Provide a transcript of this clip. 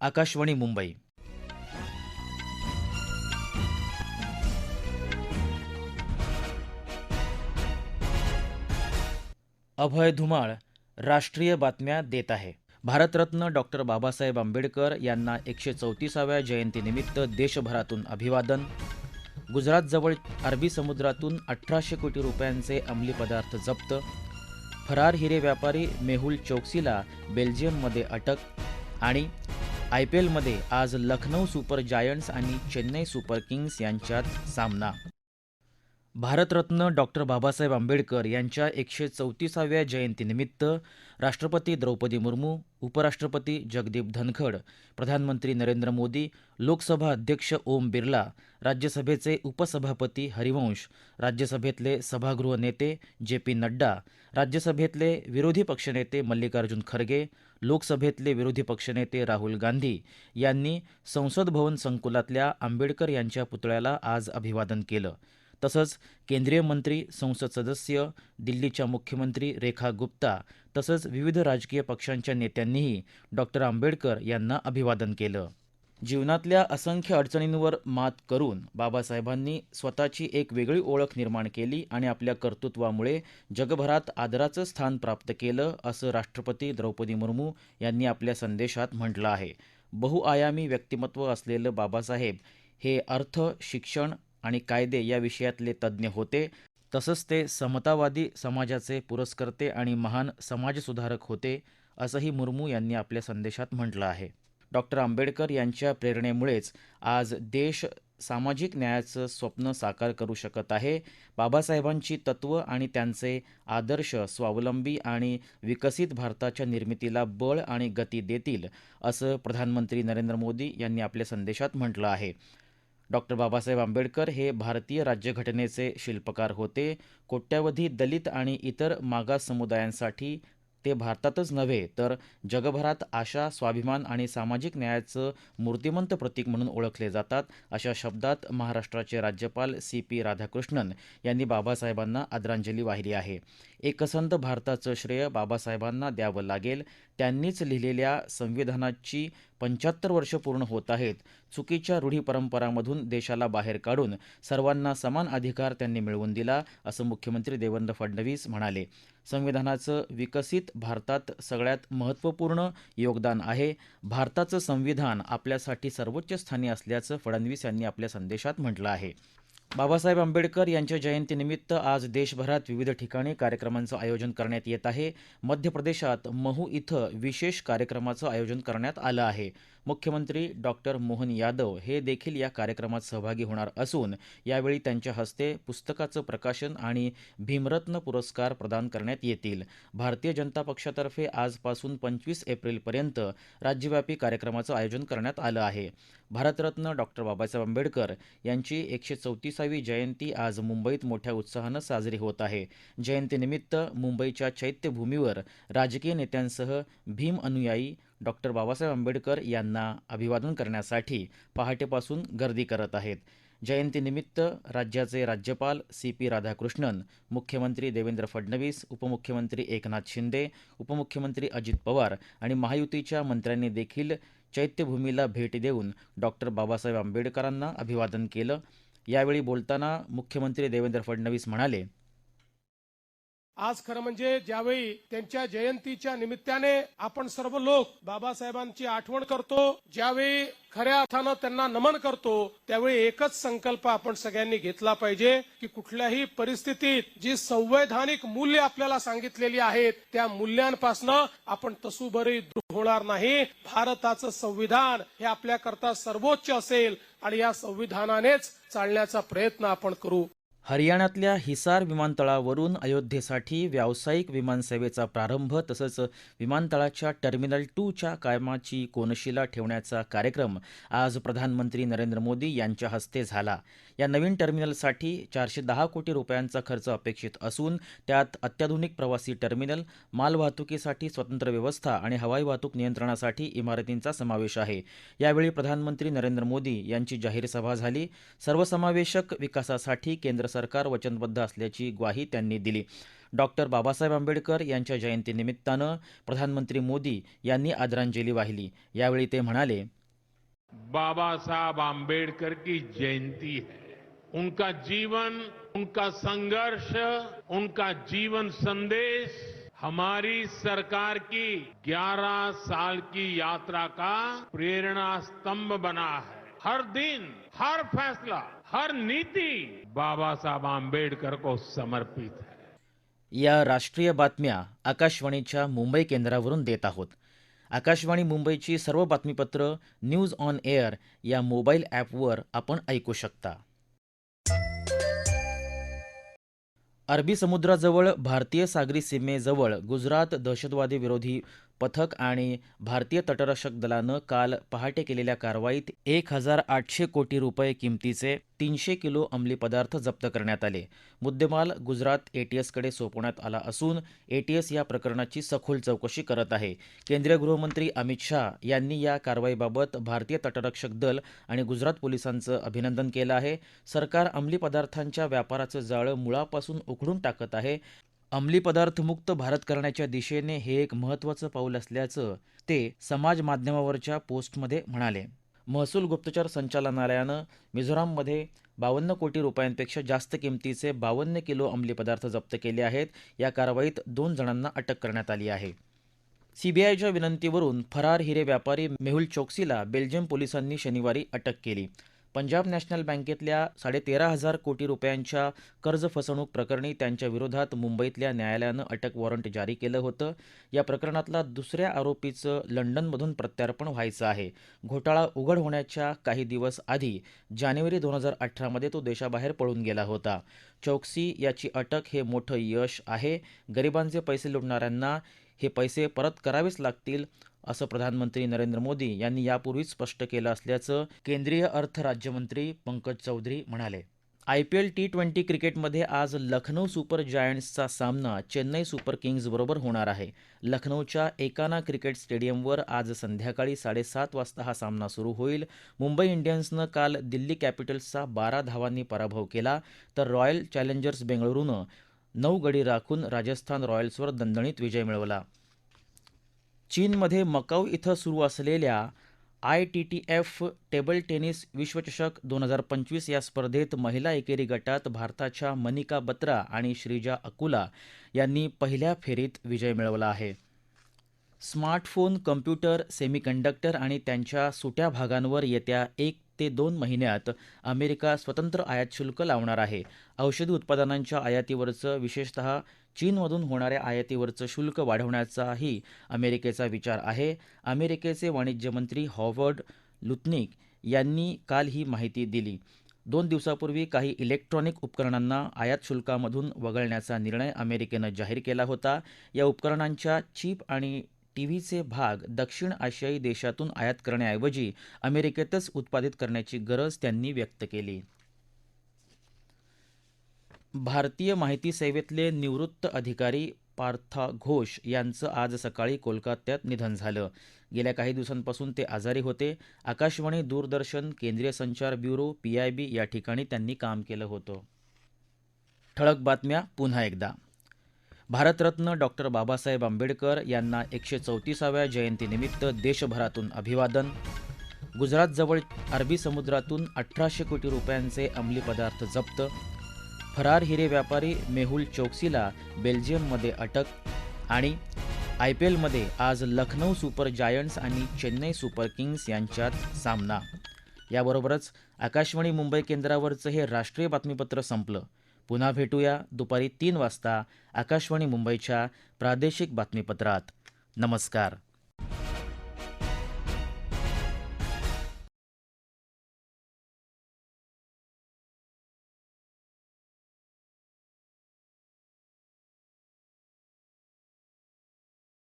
आकाशवाणी मुंबई. अभय धुमाळ राष्ट्रीय बातम्या देत आहे. भारतरत्न डॉक्टर बाबासाहेब आंबेडकर यांना एकशे चौतीसाव्या जयंतीनिमित्त देशभरातून अभिवादन. गुजरातजवळ अरबी समुद्रातून अठराशे कोटी रुपयांचे अंमली पदार्थ जप्त. फरार हिरे व्यापारी मेहुल चोक्सीला बेल्जियममध्ये अटक आणि आय पी एलमध्ये आज लखनौ सुपर जायंट्स आणि चेन्नई सुपर किंग्स यांच्यात सामना. भारतरत्न डॉक्टर बाबासाहेब आंबेडकर यांच्या एकशे चौतीसाव्या जयंतीनिमित्त राष्ट्रपती द्रौपदी मुर्मू उपराष्ट्रपती जगदीप धनखड प्रधानमंत्री नरेंद्र मोदी लोकसभा अध्यक्ष ओम बिर्ला राज्यसभेचे उपसभापती हरिवंश राज्यसभेतले सभागृह नेते जे पी नड्डा राज्यसभेतले विरोधी पक्षनेते मल्लिकार्जुन खरगे लोकसभेतले विरोधी पक्षनेते राहुल गांधी यांनी संसद भवन संकुलातल्या आंबेडकर यांच्या पुतळ्याला आज अभिवादन केलं. तसंच केंद्रीय मंत्री संसद सदस्य दिल्लीच्या मुख्यमंत्री रेखा गुप्ता तसंच विविध राजकीय पक्षांच्या नेत्यांनीही डॉक्टर आंबेडकर यांना अभिवादन केलं. जीवनातल्या असंख्य अडचणींवर मात करून बाबासाहेबांनी स्वतःची एक वेगळी ओळख निर्माण केली आणि आपल्या कर्तृत्वामुळे जगभरात आदराचं स्थान प्राप्त केलं असं राष्ट्रपती द्रौपदी मुर्मू यांनी आपल्या संदेशात म्हटलं आहे. बहुआयामी व्यक्तिमत्व असलेलं बाबासाहेब हे अर्थ शिक्षण आणि कायदे या विषयातले तज्ज्ञ होते. तसंच ते समतावादी समाजाचे पुरस्कर्ते आणि महान समाजसुधारक होते असंही मुर्मू यांनी आपल्या संदेशात म्हटलं आहे. डॉक्टर आंबेडकर यांच्या प्रेरणेमुळेच आज देश सामाजिक न्यायाचं स्वप्न साकार करू शकत आहे. बाबासाहेबांची तत्त्व आणि त्यांचे आदर्श स्वावलंबी आणि विकसित भारताच्या निर्मितीला बळ आणि गती देतील असं प्रधानमंत्री नरेंद्र मोदी यांनी आपल्या संदेशात म्हटलं आहे. डॉक्टर बाबासाहेब आंबेडकर हे भारतीय राज्यघटनेचे शिल्पकार होते. कोट्यावधी दलित आणि इतर मागास समुदायांसाठी ते भारतातच नव्हे तर जगभरात आशा स्वाभिमान आणि सामाजिक न्यायाचं मूर्तिमंत प्रतीक म्हणून ओळखले जातात अशा शब्दात महाराष्ट्राचे राज्यपाल सी पी राधाकृष्णन यांनी बाबासाहेबांना आदरांजली वाहिली आहे. एकसंत भारताचं श्रेय बाबासाहेबांना द्यावं लागेल. त्यांनीच लिहिलेल्या संविधानाची पंच्याहत्तर वर्ष पूर्ण होत आहेत. चुकीच्या रूढी परंपरामधून देशाला बाहेर काढून सर्वांना समान अधिकार त्यांनी मिळवून दिला असं मुख्यमंत्री देवेंद्र फडणवीस म्हणाले. संविधानाचं विकसित भारतात सगळ्यात महत्त्वपूर्ण योगदान आहे. भारताचं संविधान आपल्यासाठी सर्वोच्च स्थानी असल्याचं फडणवीस यांनी आपल्या संदेशात म्हटलं आहे. बाबासाहेब आंबेडकर यांच्या जयंतीनिमित्त आज देशभरात विविध ठिकाणी कार्यक्रमांचं आयोजन करण्यात येत आहे. मध्य प्रदेशात महू इथं विशेष कार्यक्रमाचं आयोजन करण्यात आलं आहे. मुख्यमंत्री डॉक्टर मोहन यादव हे देखील या कार्यक्रमात सहभागी होणार असून यावेळी त्यांच्या हस्ते पुस्तकाचं प्रकाशन आणि भीमरत्न पुरस्कार प्रदान करण्यात येतील. भारतीय जनता पक्षातर्फे आजपासून पंचवीस एप्रिलपर्यंत राज्यव्यापी कार्यक्रमाचं आयोजन करण्यात आलं आहे. भारतरत्न डॉक्टर बाबासाहेब आंबेडकर यांची एकशे चौतीसावी जयंती आज मुंबईत मोठ्या उत्साहानं साजरी होत आहे. जयंतीनिमित्त मुंबईच्या चैत्यभूमीवर राजकीय नेत्यांसह भीम अनुयायी डॉक्टर बाबासाहेब आंबेडकर यांना अभिवादन करण्यासाठी पहाटेपासून गर्दी करत आहेत. जयंतीनिमित्त राज्याचे राज्यपाल सी पी राधाकृष्णन मुख्यमंत्री देवेंद्र फडणवीस उपमुख्यमंत्री एकनाथ शिंदे उपमुख्यमंत्री अजित पवार आणि महायुतीच्या मंत्र्यांनी देखील चैत्यभूमीला भेट देऊन डॉक्टर बाबासाहेब आंबेडकरांना अभिवादन केलं. यावेळी बोलताना मुख्यमंत्री देवेंद्र फडणवीस म्हणाले आज खरं म्हणजे ज्यावेळी त्यांच्या जयंतीच्या निमित्ताने आपण सर्व लोक बाबासाहेबांची आठवण करतो ज्यावेळी खऱ्या अर्थानं त्यांना नमन करतो त्यावेळी एकच संकल्प आपण सगळ्यांनी घेतला पाहिजे की कुठल्याही परिस्थितीत जी संवैधानिक मूल्य आपल्याला सांगितलेली आहेत त्या मूल्यांपासनं आपण तसूभरी होणार नाही. भारताचं संविधान हे आपल्याकरता सर्वोच्च असेल आणि या संविधानानेच चालण्याचा प्रयत्न आपण करू. हरियाणातल्या हिसार विमानतळावरून अयोध्येसाठी व्यावसायिक विमानसेवेचा प्रारंभ तसंच विमानतळाच्या टर्मिनल टूच्या कामाची कोनशिला ठेवण्याचा कार्यक्रम आज प्रधानमंत्री नरेंद्र मोदी यांच्या हस्ते झाला. या नवीन टर्मिनलसाठी चारशे दहा कोटी रुपयांचा खर्च अपेक्षित असून त्यात अत्याधुनिक प्रवासी टर्मिनल मालवाहतुकीसाठी स्वतंत्र व्यवस्था आणि हवाई वाहतूक नियंत्रणासाठी इमारतींचा समावेश आहे. यावेळी प्रधानमंत्री नरेंद्र मोदी यांची जाहीर सभा झाली. सर्वसमावेशक विकासासाठी केंद्र सरकार वचनबद्ध असल्याची ग्वाही त्यांनी दिली. डॉक्टर बाबासाहेब आंबेडकर यांच्या जयंतीनिमित्तानं प्रधानमंत्री मोदी यांनी आदरांजली वाहिली. यावेळी ते म्हणाले बाबासाहेब आंबेडकर की जयंती है। उनका जीवन उनका संघर्ष उनका जीवन संदेश हमारी सरकार की 11 साल की यात्रा का प्रेरणा स्तंभ बना है। हर दिन हर फैसला हर नीति बाबा साहब आंबेडकर को समर्पित है। या राष्ट्रीय बातम्या आकाशवाणीच्या मुंबई केंद्रावरून देत आहोत. आकाशवाणी मुंबईची सर्व बातमीपत्र न्यूज ऑन एअर या मोबाईल ॲपवर आपण ऐकू शकता. अरबी समुद्राजवळ भारतीय सागरी सीमेजवळ गुजरात दहशतवादी विरोधी पथक आणि भारतीय तटरक्षक दलानं काल पहाटे केलेल्या कारवाईत एक हजार आठशे कोटी रुपये किमतीचे तीनशे किलो अंमली पदार्थ जप्त करण्यात आले. मुद्देमाल गुजरात एटीएसकडे सोपवण्यात आला असून एटीएस या प्रकरणाची सखोल चौकशी करत आहे. केंद्रीय गृहमंत्री अमित शाह यांनी या कारवाईबाबत भारतीय तटरक्षक दल आणि गुजरात पोलिसांचं अभिनंदन केलं आहे. सरकार अंमली पदार्थांच्या व्यापाराचं जाळं मुळापासून उखडून टाकत आहे. अंमली पदार्थ मुक्त भारत करण्याच्या दिशेने हे एक महत्त्वाचं पाऊल असल्याचं ते समाज माध्यमावरच्या पोस्टमध्ये म्हणाले. महसूल गुप्तचर संचालनालयानं मिझोराममध्ये बावन्न कोटी रुपयांपेक्षा जास्त किमतीचे बावन्न किलो अंमली पदार्थ जप्त केले आहेत. या कारवाईत दोन जणांना अटक करण्यात आली आहे. सीबीआयच्या विनंतीवरून फरार हिरे व्यापारी मेहुल चोक्सीला बेल्जियम पोलिसांनी शनिवारी अटक केली. पंजाब नॅशनल बँकेतल्या साडेतेरा हजार कोटी रुपयांच्या कर्ज फसवणूक प्रकरणी त्यांच्या विरोधात मुंबईतल्या न्यायालयानं अटक वॉरंट जारी केलं होतं. या प्रकरणातला दुसऱ्या आरोपीचं लंडनमधून प्रत्यार्पण व्हायचं आहे. घोटाळा उघड होण्याच्या काही दिवस आधी जानेवारी दोन हजार अठरामध्ये तो देशाबाहेर पळून गेला होता. चौकसी याची अटक हे मोठं यश आहे. गरिबांचे पैसे लुटणाऱ्यांना हे पैसे परत करावेच लागतील असं प्रधानमंत्री नरेंद्र मोदी यांनी यापूर्वीच स्पष्ट केलं असल्याचं केंद्रीय अर्थ राज्यमंत्री पंकज चौधरी म्हणाले. I P L T twenty क्रिकेटमध्ये आज लखनौ सुपर जायंट्सचा सामना चेन्नई सुपर किंग्जबरोबर होणार आहे. लखनौच्या एकाना क्रिकेट स्टेडियमवर आज संध्याकाळी साडेसात वाजता हा सामना सुरू होईल. मुंबई इंडियन्सनं काल दिल्ली कॅपिटल्सचा बारा धावांनी पराभव केला तर रॉयल चॅलेंजर्स बेंगळुरूनं नऊ गडी राखून राजस्थान रॉयल्सवर दणदणीत विजय मिळवला. चीनमध्ये मकाऊ इथं सुरू असलेल्या I T T F table tennis विश्वचषक दोन हजार पंचवीस या स्पर्धेत महिला एकेरी गटात भारताच्या मनिका बत्रा आणि श्रीजा अकुला यांनी पहिल्या फेरीत विजय मिळवला आहे. स्मार्टफोन कम्प्युटर सेमीकंडक्टर आणि त्यांच्या सुट्या भागांवर येत्या एक ते दोन महिन्यात अमेरिका स्वतंत्र आयात शुल्क लावणार आहे. औषधी उत्पादनांच्या आयातीवरचं विशेषतः चीनमधून होणाऱ्या आयातीवरचं शुल्क वाढवण्याचाही अमेरिकेचा विचार आहे. अमेरिकेचे वाणिज्य मंत्री हॉवर्ड लुतनिक यांनी काल ही माहिती दिली. दोन दिवसापूर्वी काही इलेक्ट्रॉनिक उपकरणांना आयात शुल्कामधून वगळण्याचा निर्णय अमेरिकेनं जाहीर केला होता. या उपकरणांच्या चीप आणि टीव्हीचे भाग दक्षिण आशियाई देशातून आयात करण्याऐवजी अमेरिकेतच उत्पादित करण्याची गरज त्यांनी व्यक्त केली. भारतीय माहिती सेवेतले निवृत्त अधिकारी पार्था घोष यांचं आज सकाळी कोलकात्यात निधन झालं. गेल्या काही दिवसांपासून ते आजारी होते. आकाशवाणी दूरदर्शन केंद्रीय संचार ब्युरो पीआयबी या ठिकाणी त्यांनी काम केलं होतं. ठळक बातम्या पुन्हा एकदा. भारतरत्न डॉक्टर बाबासाहेब आंबेडकर यांना एकशे चौतीसाव्या जयंतीनिमित्त देशभरातून अभिवादन. गुजरातजवळ अरबी समुद्रातून अठराशे कोटी रुपयांचे अंमली पदार्थ जप्त. फरार हिरे व्यापारी मेहुल चोक्सीला बेल्जियममध्ये अटक आणि आय पी एलमध्ये आज लखनौ सुपर जायंट्स आणि चेन्नई सुपर किंग्स यांच्यात सामना. याबरोबरच आकाशवाणी मुंबई केंद्रावरचं हे राष्ट्रीय बातमीपत्र संपलं. पुन्हा भेटूया दुपारी तीन वाजता आकाशवाणी मुंबईच्या प्रादेशिक बातमीपत्रात. नमस्कार.